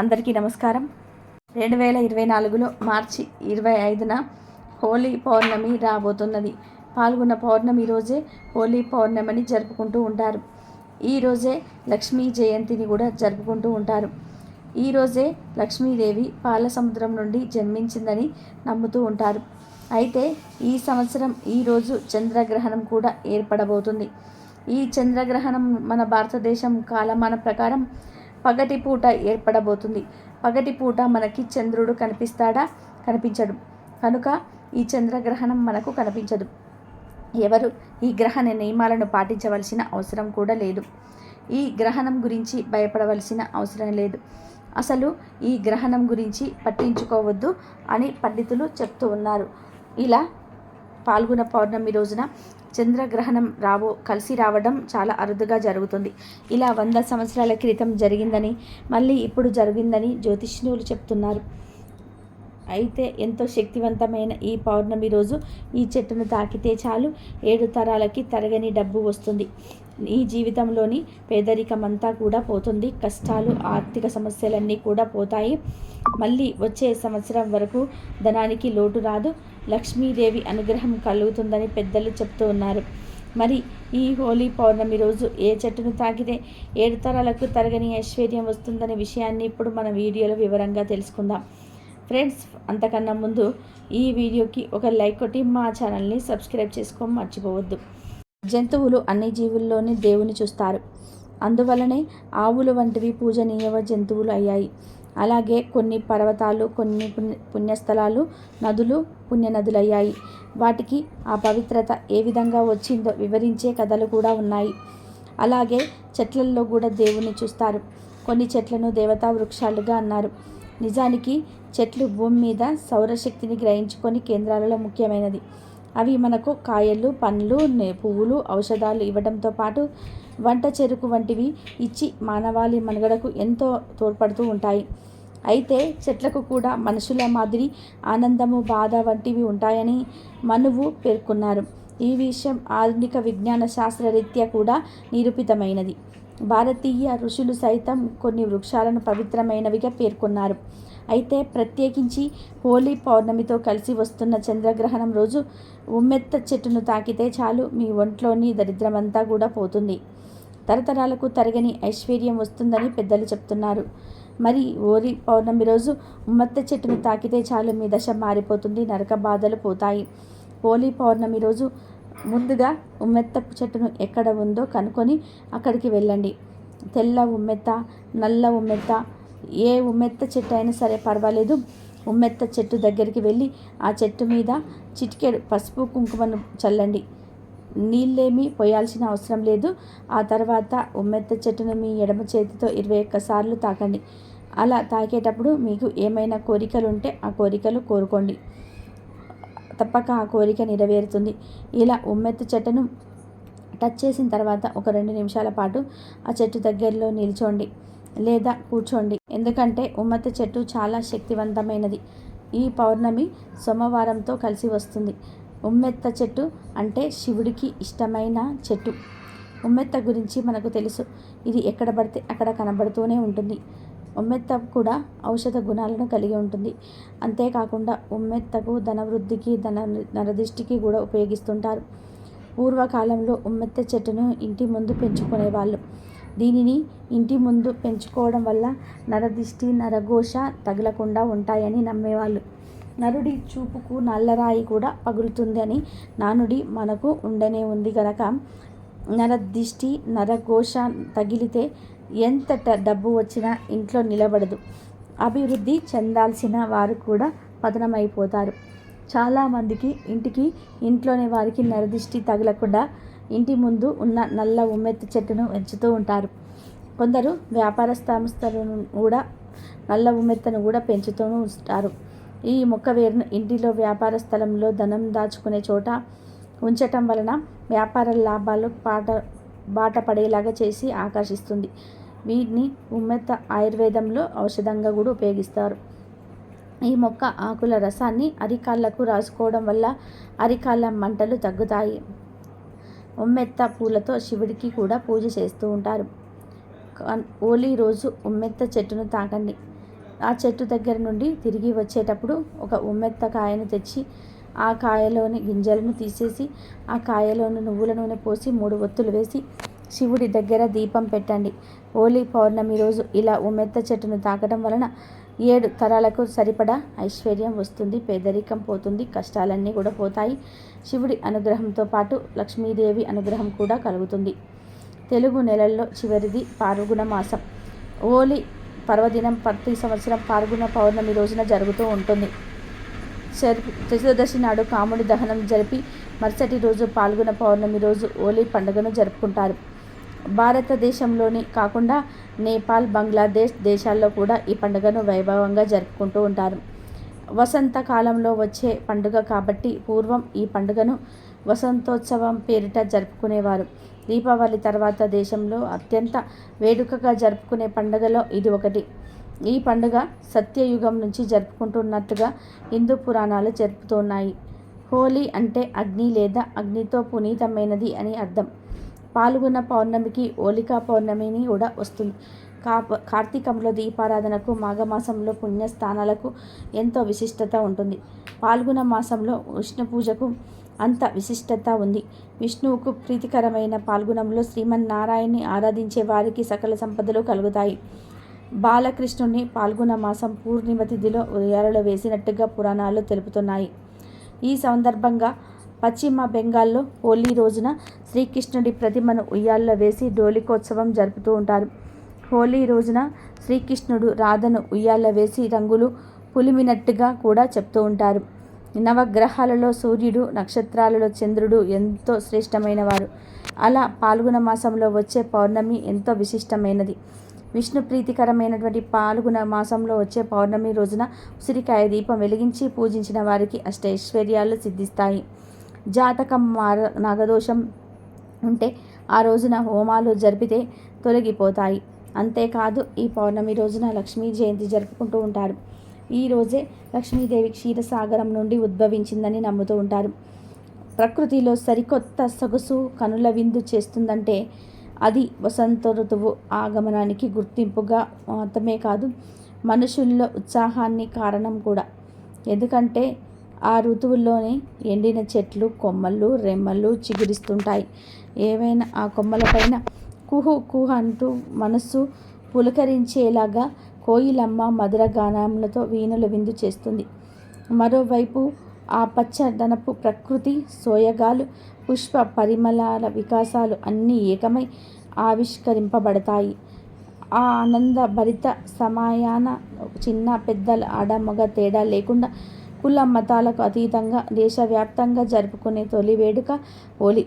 అందరికీ నమస్కారం. రెండు వేల ఇరవై నాలుగులో మార్చి ఇరవై ఐదున హోలీ పౌర్ణమి రాబోతున్నది. పాల్గొన్న పౌర్ణమి రోజే హోలీ పౌర్ణమిని జరుపుకుంటూ ఉంటారు. ఈరోజే లక్ష్మీ జయంతిని కూడా జరుపుకుంటూ ఉంటారు. ఈరోజే లక్ష్మీదేవి పాల సముద్రం నుండి జన్మించిందని నమ్ముతూ ఉంటారు. అయితే ఈ సంవత్సరం ఈరోజు చంద్రగ్రహణం కూడా ఏర్పడబోతుంది. ఈ చంద్రగ్రహణం మన భారతదేశం కాలమాన ప్రకారం పగటిపూట ఏర్పడబోతుంది. పగటిపూట మనకి చంద్రుడు కనిపిస్తాడా? కనిపించడు. కనుక ఈ చంద్రగ్రహణం మనకు కనిపించదు. ఎవరు? ఈ గ్రహణ నియమాలను పాటించవలసిన అవసరం కూడా లేదు. ఈ గ్రహణం గురించి భయపడవలసిన అవసరం లేదు. అసలు ఈ గ్రహణం గురించి పట్టించుకోవద్దు అని పండితులు చెప్తూ ఉన్నారు. ఇలా పాల్గొన పౌర్ణమి రోజున చంద్రగ్రహణం రావో కలిసి రావడం చాలా అరుదుగా జరుగుతుంది. ఇలా వంద సంవత్సరాల క్రితం జరిగిందని మళ్ళీ ఇప్పుడు జరిగిందని జ్యోతిష్యులు చెప్తున్నారు. అయితే ఎంతో శక్తివంతమైన ఈ పౌర్ణమి రోజు ఈ చెట్టును తాకితే చాలు ఏడు తరాలకి తరగని డబ్బు వస్తుంది. ఈ జీవితంలోని పేదరికం అంతా కూడా పోతుంది. కష్టాలు ఆర్థిక సమస్యలన్నీ కూడా పోతాయి. మళ్ళీ వచ్చే సంవత్సరం వరకు ధనానికి లోటు రాదు. లక్ష్మీదేవి అనుగ్రహం కలుగుతుందని పెద్దలు చెప్తూ ఉన్నారు. మరి ఈ హోలీ పౌర్ణమి రోజు ఏ చెట్టును తాకితే ఏడు తరాలకు తరగని ఐశ్వర్యం వస్తుందనే విషయాన్ని ఇప్పుడు మన వీడియోలో వివరంగా తెలుసుకుందాం. ఫ్రెండ్స్ అంతకన్నా ముందు ఈ వీడియోకి ఒక లైక్ కొట్టి మా ఛానల్ని సబ్స్క్రైబ్ చేసుకో మర్చిపోవద్దు. జంతువులు అన్ని జీవుల్లోనే దేవుని చూస్తారు. అందువలనే ఆవులు వంటివి పూజనీయవ జంతువులు అయ్యాయి. అలాగే కొన్ని పర్వతాలు కొన్ని పుణ్య పుణ్యస్థలాలు నదులు పుణ్యనదులయ్యాయి. వాటికి ఆ పవిత్రత ఏ విధంగా వచ్చిందో వివరించే కథలు కూడా ఉన్నాయి. అలాగే చెట్లల్లో కూడా దేవుణ్ణి చూస్తారు. కొన్ని చెట్లను దేవతా వృక్షాలుగా అన్నారు. నిజానికి చెట్లు భూమి మీద సౌరశక్తిని గ్రహించుకొని కేంద్రాలలో ముఖ్యమైనది. అవి మనకు కాయలు పండ్లు పువ్వులు ఔషధాలు ఇవ్వడంతో పాటు వంట చెరుకు వంటివి ఇచ్చి మానవాళి మనుగడకు ఎంతో తోడ్పడుతూ ఉంటాయి. అయితే చెట్లకు కూడా మనుషుల మాదిరి ఆనందము బాధ వంటివి ఉంటాయని మనువు పేర్కొన్నారు. ఈ విషయం ఆధునిక విజ్ఞాన శాస్త్రరీత్యా కూడా నిరూపితమైనది. భారతీయ ఋషులు సైతం కొన్ని వృక్షాలను పవిత్రమైనవిగా పేర్కొన్నారు. అయితే ప్రత్యేకించి హోలీ పౌర్ణమితో కలిసి వస్తున్న చంద్రగ్రహణం రోజు ఉమ్మెత్త చెట్టును తాకితే చాలు మీ ఒంట్లోని దరిద్రమంతా కూడా పోతుంది. తరతరాలకు తరగని ఐశ్వర్యం వస్తుందని పెద్దలు చెప్తున్నారు. మరి ఓరి పౌర్ణమి రోజు ఉమ్మత్త చెట్టును తాకితే చాలు మీ దశ మారిపోతుంది నరక బాధలు పోతాయి. హోలీ పౌర్ణమి రోజు ముందుగా ఉమ్మెత్త చెట్టును ఎక్కడ ఉందో కనుక్కొని అక్కడికి వెళ్ళండి. తెల్ల ఉమ్మెత్త నల్ల ఉమ్మెత్త ఏ ఉమ్మెత్త చెట్టు అయినా సరే పర్వాలేదు. ఉమ్మెత్త చెట్టు దగ్గరికి వెళ్ళి ఆ చెట్టు మీద చిటికెడు పసుపు కుంకుమను చల్లండి. నీళ్ళేమీ పోయాల్సిన అవసరం లేదు. ఆ తర్వాత ఉమ్మెత్త చెట్టును మీ ఎడమ చేతితో ఇరవై ఒక్కసార్లు తాకండి. అలా తాకేటప్పుడు మీకు ఏమైనా కోరికలు ఉంటే ఆ కోరికలు కోరుకోండి. తప్పక ఆ కోరిక నెరవేరుతుంది. ఇలా ఉమ్మెత్త చెట్టును టచ్ చేసిన తర్వాత ఒక రెండు నిమిషాల పాటు ఆ చెట్టు దగ్గరలో నిల్చోండి లేదా కూర్చోండి. ఎందుకంటే ఉమ్మత్త చెట్టు చాలా శక్తివంతమైనది. ఈ పౌర్ణమి సోమవారంతో కలిసి వస్తుంది. ఉమ్మెత్త చెట్టు అంటే శివుడికి ఇష్టమైన చెట్టు. ఉమ్మెత్త గురించి మనకు తెలుసు. ఇది ఎక్కడ పడితే అక్కడ కనబడుతూనే ఉంటుంది. ఉమ్మెత్త కూడా ఔషధ గుణాలను కలిగి ఉంటుంది. అంతేకాకుండా ఉమ్మెత్తకు ధనవృద్ధికి ధన నరదిష్టికి కూడా ఉపయోగిస్తుంటారు. పూర్వకాలంలో ఉమ్మెత్త చెట్టును ఇంటి ముందు పెంచుకునేవాళ్ళు. దీనిని ఇంటి ముందు పెంచుకోవడం వల్ల నరదిష్టి నరఘోష తగలకుండా ఉంటాయని నమ్మేవాళ్ళు. నరుడి చూపుకు నల్లరాయి కూడా పగులుతుందని నానుడి మనకు ఉండనే ఉంది గనక నరదిష్టి నరఘోష తగిలితే ఎంత డబ్బు వచ్చినా ఇంట్లో నిలబడదు. అభివృద్ధి చెందాల్సిన వారు కూడా పతనమైపోతారు. చాలామందికి ఇంటికి ఇంట్లోని వారికి నరదిష్టి తగలకుండా ఇంటి ముందు ఉన్న నల్ల ఉమ్మెత్తి చెట్టును పెంచుతూ ఉంటారు. కొందరు వ్యాపార సంస్థలను కూడా నల్ల ఉమ్మెత్తను కూడా పెంచుతూ ఉంటారు. ఈ మొక్క వేరును ఇంటిలో వ్యాపార స్థలంలో ధనం దాచుకునే చోట ఉంచటం వలన వ్యాపార లాభాలు పాట బాట పడేలాగా చేసి ఆకర్షిస్తుంది. వీటిని ఉమ్మెత్త ఆయుర్వేదంలో ఔషధంగా కూడా ఉపయోగిస్తారు. ఈ మొక్క ఆకుల రసాన్ని అరికాళ్ళకు రాసుకోవడం వల్ల అరికాళ్ళ మంటలు తగ్గుతాయి. ఉమ్మెత్త పూలతో శివుడికి కూడా పూజ చేస్తూ ఉంటారు. హోలీ రోజు ఉమ్మెత్త చెట్టును తాకండి. ఆ చెట్టు దగ్గర నుండి తిరిగి వచ్చేటప్పుడు ఒక ఉమ్మెత్త కాయను తెచ్చి ఆ కాయలోని గింజలను తీసేసి ఆ కాయలోని నువ్వుల నూనె పోసి మూడు ఒత్తులు వేసి శివుడి దగ్గర దీపం పెట్టండి. హోలీ పౌర్ణమి రోజు ఇలా ఉమ్మెత్త చెట్టును తాకడం వలన ఏడు తరాలకు సరిపడా ఐశ్వర్యం వస్తుంది పేదరికం పోతుంది కష్టాలన్నీ కూడా పోతాయి. శివుడి అనుగ్రహంతో పాటు లక్ష్మీదేవి అనుగ్రహం కూడా కలుగుతుంది. తెలుగు నెలల్లో చివరిది పారుగుణ మాసం. ఓలి పర్వదినం ప్రతి సంవత్సరం పాల్గొన పౌర్ణమి రోజున జరుగుతూ ఉంటుంది. చతుర్దశి నాడు కాముడి దహనం జరిపి మరుసటి రోజు పాల్గొన పౌర్ణమి రోజు హోలీ పండుగను జరుపుకుంటారు. భారతదేశంలోని కాకుండా నేపాల్ బంగ్లాదేశ్ దేశాల్లో కూడా ఈ పండుగను వైభవంగా జరుపుకుంటూ ఉంటారు. వసంతకాలంలో వచ్చే పండుగ కాబట్టి పూర్వం ఈ పండుగను వసంతోత్సవం పేరిట జరుపుకునేవారు. దీపావళి తర్వాత దేశంలో అత్యంత వేడుకగా జరుపుకునే పండుగలో ఇది ఒకటి. ఈ పండుగ సత్యయుగం నుంచి జరుపుకుంటున్నట్టుగా హిందూ పురాణాలు జరుపుతున్నాయి హోలీ అంటే అగ్ని లేదా అగ్నితో పునీతమైనది అని అర్థం. పాల్గొన్న పౌర్ణమికి హోలికా పౌర్ణమిని కూడా వస్తుంది. కా కార్తీకంలో దీపారాధనకు మాఘమాసంలో పుణ్యస్థానాలకు ఎంతో విశిష్టత ఉంటుంది. పాల్గొన మాసంలో ఉష్ణ పూజకు అంత విశిష్టత ఉంది. విష్ణువుకు ప్రీతికరమైన పాల్గొనంలో శ్రీమన్నారాయణ్ణి ఆరాధించే వారికి సకల సంపదలు కలుగుతాయి. బాలకృష్ణుని పాల్గొన మాసం పూర్ణిమ తిథిలో ఉయ్యాలలో వేసినట్టుగా పురాణాలు తెలుపుతున్నాయి. ఈ సందర్భంగా పశ్చిమ బెంగాల్లో హోలీ రోజున శ్రీకృష్ణుడి ప్రతిమను ఉయ్యాల్లో వేసి డోలికోత్సవం జరుపుతూ ఉంటారు. హోలీ రోజున శ్రీకృష్ణుడు రాధను ఉయ్యాల్లో వేసి రంగులు పులిమినట్టుగా కూడా చెప్తూ ఉంటారు. నవగ్రహాలలో సూర్యుడు నక్షత్రాలలో చంద్రుడు ఎంతో శ్రేష్టమైన వారు అలా పాల్గొన మాసంలో వచ్చే పౌర్ణమి ఎంతో విశిష్టమైనది. విష్ణు ప్రీతికరమైనటువంటి పాల్గొన మాసంలో వచ్చే పౌర్ణమి రోజున ఉసిరికాయ దీపం వెలిగించి పూజించిన వారికి అష్టైశ్వర్యాలు సిద్ధిస్తాయి. జాతకం మార నాగదోషం ఉంటే ఆ రోజున హోమాలు జరిపితే తొలగిపోతాయి. అంతేకాదు ఈ పౌర్ణమి రోజున లక్ష్మీ జయంతి జరుపుకుంటూ ఉంటారు. ఈ రోజే లక్ష్మీదేవి క్షీరసాగరం నుండి ఉద్భవించిందని నమ్ముతూ ఉంటారు. ప్రకృతిలో సరికొత్త సొగసు కనుల విందు చేస్తుందంటే అది వసంత ఋతువు ఆగమనానికి గుర్తింపుగా మాత్రమే కాదు మనుషుల్లో ఉత్సాహాన్ని కారణం కూడా. ఎందుకంటే ఆ ఋతువుల్లోనే ఎండిన చెట్లు కొమ్మలు రెమ్మలు చిగురిస్తుంటాయి. ఏవైనా ఆ కొమ్మలపైన కుహు కుహ అంటూ మనస్సు పులకరించేలాగా కోయిలమ్మ మధుర గానములతో వీణులు విందు చేస్తుంది. మరోవైపు ఆ పచ్చదనపు ప్రకృతి సోయగాలు పుష్ప పరిమళాల వికాసాలు అన్నీ ఏకమై ఆవిష్కరింపబడతాయి. ఆ ఆనంద భరిత సమయాన చిన్న పెద్దల ఆడ మగ తేడా లేకుండా కుల మతాలకు అతీతంగా దేశవ్యాప్తంగా జరుపుకునే తొలి వేడుక హోలీ.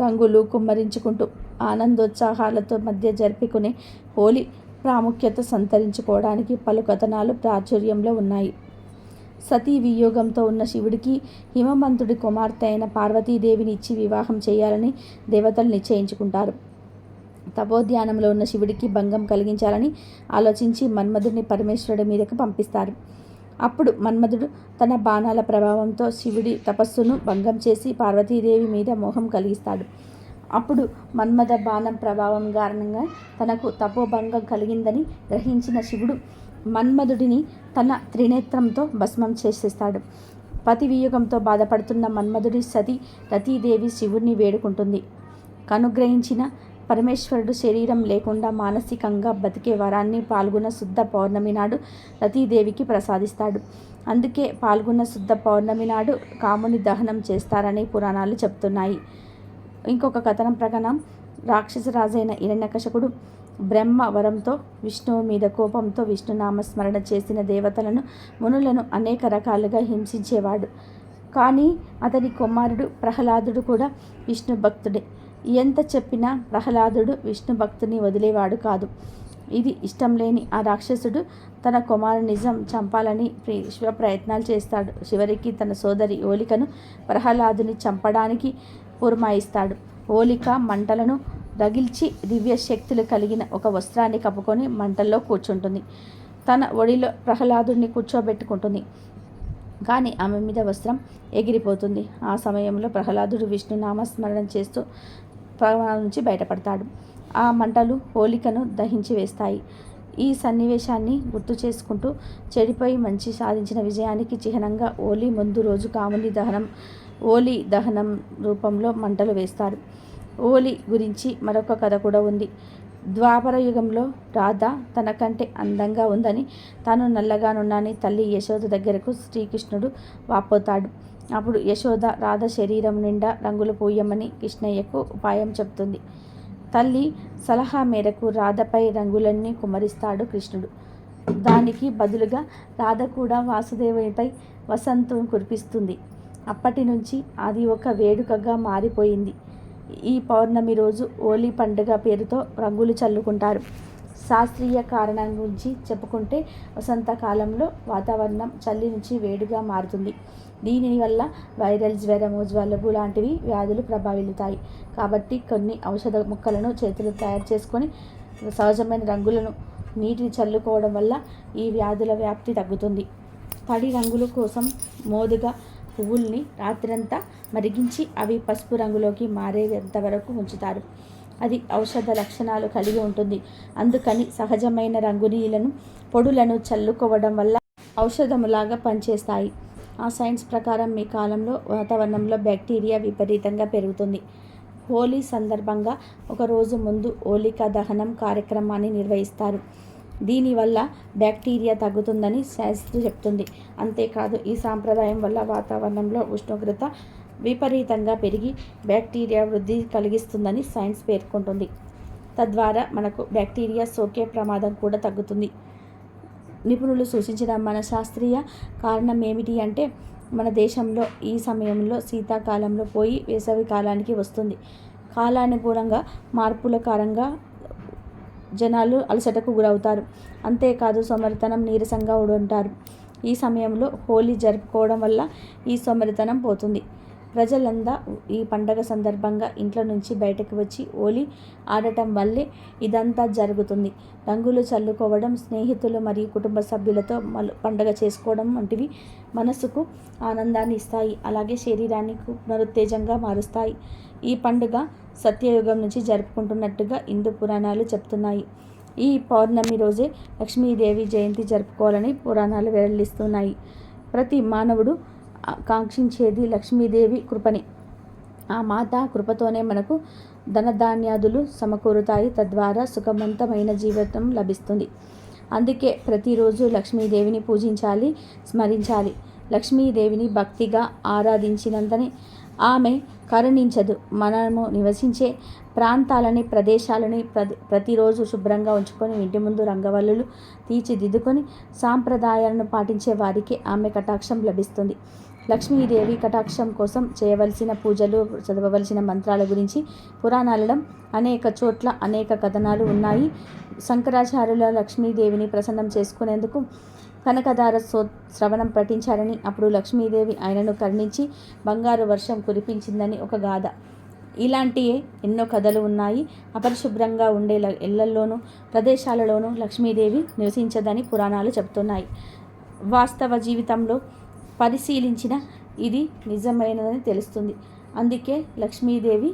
రంగులు కుమ్మరించుకుంటూ ఆనందోత్సాహాలతో మధ్య జరుపుకునే హోలీ. ప్రాముఖ్యత సంతరించుకోవడానికి పలు కథనాలు ప్రాచుర్యంలో ఉన్నాయి. సతీ వియోగంతో ఉన్న శివుడికి హిమమంతుడి కుమార్తె అయిన పార్వతీదేవిని ఇచ్చి వివాహం చేయాలని దేవతలు నిశ్చయించుకుంటారు. తపోధ్యానంలో ఉన్న శివుడికి భంగం కలిగించాలని ఆలోచించి మన్మధుడిని పరమేశ్వరుడి మీదకు పంపిస్తారు. అప్పుడు మన్మధుడు తన బాణాల ప్రభావంతో శివుడి తపస్సును భంగం చేసి పార్వతీదేవి మీద మోహం కలిగిస్తాడు. అప్పుడు మన్మథ బాణం ప్రభావం కారణంగా తనకు తపోభంగం కలిగిందని గ్రహించిన శివుడు మన్మధుడిని తన త్రినేత్రంతో భస్మం చేసేస్తాడు. పతి వియోగంతో బాధపడుతున్న మన్మధుడి సతి రతీదేవి శివుడిని వేడుకుంటుంది. కనుగ్రహించిన పరమేశ్వరుడు శరీరం లేకుండా మానసికంగా బతికే వరాన్ని పాల్గొన్న శుద్ధ పౌర్ణమి నాడు రతీదేవికి ప్రసాదిస్తాడు. అందుకే పాల్గొన్న శుద్ధ పౌర్ణమి నాడు కాముని దహనం చేస్తారని పురాణాలు చెప్తున్నాయి. ఇంకొక కథనం ప్రకారం రాక్షసరాజైన హిరణ్యకశకుడు బ్రహ్మ వరంతో విష్ణువు మీద కోపంతో విష్ణు నామస్మరణ చేసిన దేవతలను మునులను అనేక రకాలుగా హింసించేవాడు. కానీ అతని కుమారుడు ప్రహ్లాదుడు కూడా విష్ణు భక్తుడే. ఎంత చెప్పినా ప్రహ్లాదుడు విష్ణు భక్తుని వదిలేవాడు కాదు. ఇది ఇష్టం లేని ఆ రాక్షసుడు తన కుమారు నిజం చంపాలని శివ ప్రయత్నాలు చేస్తాడు. చివరికి తన సోదరి ఓలికను ప్రహ్లాదుని చంపడానికి పురమాయిస్తాడు. ఓలిక మంటలను రగిల్చి దివ్య శక్తులు కలిగిన ఒక వస్త్రాన్ని కప్పుకొని మంటల్లో కూర్చుంటుంది. తన ఒడిలో ప్రహ్లాదుడిని కూర్చోబెట్టుకుంటుంది. కానీ ఆమె మీద వస్త్రం ఎగిరిపోతుంది. ఆ సమయంలో ప్రహ్లాదుడు విష్ణు నామస్మరణ చేస్తూ ప్రమాణం నుంచి బయటపడతాడు. ఆ మంటలు హోలికను దహించి వేస్తాయి. ఈ సన్నివేశాన్ని గుర్తు చేసుకుంటూ చెడిపోయి మంచి సాధించిన విజయానికి చిహ్నంగా ఓలి ముందు రోజు కాముని దహనం ఓలి దహనం రూపంలో మంటలు వేస్తారు. ఓలి గురించి మరొక కథ కూడా ఉంది. ద్వాపర యుగంలో రాధ తనకంటే అందంగా ఉందని తాను నల్లగానున్నాని తల్లి యశోద దగ్గరకు శ్రీకృష్ణుడు వాపోతాడు. అప్పుడు యశోద రాధ శరీరం నిండా రంగులు పూయమని కృష్ణయ్యకు ఉపాయం చెప్తుంది. తల్లి సలహా మేరకు రాధపై రంగులన్నీ కుమరిస్తాడు కృష్ణుడు. దానికి బదులుగా రాధ కూడా వాసుదేవునిపై వసంతం కురిపిస్తుంది. అప్పటి నుంచి అది ఒక వేడుకగా మారిపోయింది. ఈ పౌర్ణమి రోజు హోలీ పండుగ పేరుతో రంగులు చల్లుకుంటారు. శాస్త్రీయ కారణం గురించి చెప్పుకుంటే వసంతకాలంలో వాతావరణం చల్లి నుంచి వేడిగా మారుతుంది. దీనివల్ల వైరల్ జ్వరము జలుబు లాంటివి వ్యాధులు ప్రభావితాయి. కాబట్టి కొన్ని ఔషధ ముక్కలను చేతులు తయారు చేసుకొని సహజమైన రంగులను నీటిని చల్లుకోవడం వల్ల ఈ వ్యాధుల వ్యాప్తి తగ్గుతుంది. తడి రంగుల కోసం మోదుగా పువ్వుల్ని రాత్రంతా మరిగించి అవి పసుపు రంగులోకి మారేంత వరకు ఉంచుతారు. అది ఔషధ లక్షణాలు కలిగి ఉంటుంది. అందుకని సహజమైన రంగునీలను పొడులను చల్లుకోవడం వల్ల ఔషధములాగా పనిచేస్తాయి. ఆ సైన్స్ ప్రకారం మీ కాలంలో వాతావరణంలో బ్యాక్టీరియా విపరీతంగా పెరుగుతుంది. హోలీ సందర్భంగా ఒకరోజు ముందు హోలికా దహనం కార్యక్రమాన్ని నిర్వహిస్తారు. దీనివల్ల బ్యాక్టీరియా తగ్గుతుందని శాస్త్రి చెప్తుంది. అంతేకాదు ఈ సాంప్రదాయం వల్ల వాతావరణంలో ఉష్ణోగ్రత విపరీతంగా పెరిగి బ్యాక్టీరియా వృద్ధి కలిగిస్తుందని సైన్స్ పేర్కొంటుంది. తద్వారా మనకు బ్యాక్టీరియా సోకే ప్రమాదం కూడా తగ్గుతుంది. నిపుణులు సూచించిన మన శాస్త్రీయ కారణం ఏమిటి అంటే మన దేశంలో ఈ సమయంలో శీతాకాలంలో పోయి వేసవి కాలానికి వస్తుంది. కాలానుగుణంగా మార్పుల కారంగా జనాలు అలసటకు గురవుతారు. అంతేకాదు సోమరితనం నీరసంగా ఉంటారు ఈ సమయంలో హోలీ జరుపుకోవడం వల్ల ఈ సోమరితనం పోతుంది. ప్రజలందా ఈ పండగ సందర్భంగా ఇంట్లో నుంచి బయటకు వచ్చి హోలీ ఆడటం వల్లే ఇదంతా జరుగుతుంది. రంగులు చల్లుకోవడం స్నేహితులు మరియు కుటుంబ సభ్యులతో పండగ చేసుకోవడం వంటివి మనసుకు ఆనందాన్ని ఇస్తాయి. అలాగే శరీరాన్ని పునరుత్తేజంగా మారుస్తాయి. ఈ పండుగ సత్యయుగం నుంచి జరుపుకుంటున్నట్టుగా హిందూ పురాణాలు చెప్తున్నాయి. ఈ పౌర్ణమి రోజే లక్ష్మీదేవి జయంతి జరుపుకోవాలని పురాణాలు వెల్లడిస్తున్నాయి. ప్రతి మానవుడు కాంక్షించేది లక్ష్మీదేవి కృపని. ఆ మాత కృపతోనే మనకు ధనధాన్యాదులు సమకూరుతాయి. తద్వారా సుఖవంతమైన జీవితం లభిస్తుంది. అందుకే ప్రతిరోజు లక్ష్మీదేవిని పూజించాలి స్మరించాలి. లక్ష్మీదేవిని భక్తిగా ఆరాధించినంతనే ఆమె కరుణించదు. మనము నివసించే ప్రాంతాలని ప్రదేశాలని ప్రతి ప్రతిరోజు శుభ్రంగా ఉంచుకొని ఇంటి ముందు రంగవల్లులు తీర్చిదిద్దుకొని సాంప్రదాయాలను పాటించే వారికి ఆమె కటాక్షం లభిస్తుంది. లక్ష్మీదేవి కటాక్షం కోసం చేయవలసిన పూజలు చదవవలసిన మంత్రాల గురించి పురాణాలలో అనేక చోట్ల అనేక కథనాలు ఉన్నాయి. శంకరాచార్యుల లక్ష్మీదేవిని ప్రసన్నం చేసుకునేందుకు కనకదార సో శ్రవణం పఠించారని అప్పుడు లక్ష్మీదేవి ఆయనను కరుణించి బంగారు వర్షం కురిపించిందని ఒక గాథ. ఇలాంటి ఎన్నో కథలు ఉన్నాయి. అపరిశుభ్రంగా ఉండే ఇళ్ళల్లోనూ ప్రదేశాలలోనూ లక్ష్మీదేవి నివసించదని పురాణాలు చెబుతున్నాయి. వాస్తవ జీవితంలో పరిశీలించిన ఇది నిజమైనదని తెలుస్తుంది. అందుకే లక్ష్మీదేవి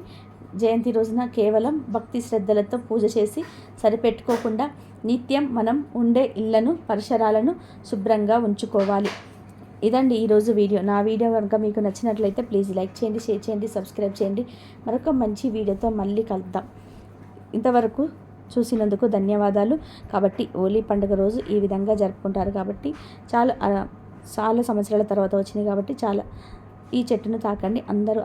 జయంతి రోజున కేవలం భక్తి శ్రద్ధలతో పూజ చేసి సరిపెట్టుకోకుండా నిత్యం మనం ఉండే ఇళ్ళను పరిసరాలను శుభ్రంగా ఉంచుకోవాలి. ఇదండి ఈరోజు వీడియో. నా వీడియో కనుక మీకు నచ్చినట్లయితే ప్లీజ్ లైక్ చేయండి షేర్ చేయండి సబ్స్క్రైబ్ చేయండి. మరొక మంచి వీడియోతో మళ్ళీ కలుద్దాం. ఇంతవరకు చూసినందుకు ధన్యవాదాలు. కాబట్టి హోలీ పండుగ రోజు ఈ విధంగా జరుపుకుంటారు కాబట్టి చాలా చాలా సంవత్సరాల తర్వాత వచ్చినాయి కాబట్టి చాలా ఈ చెట్టును తాకండి. అందరూ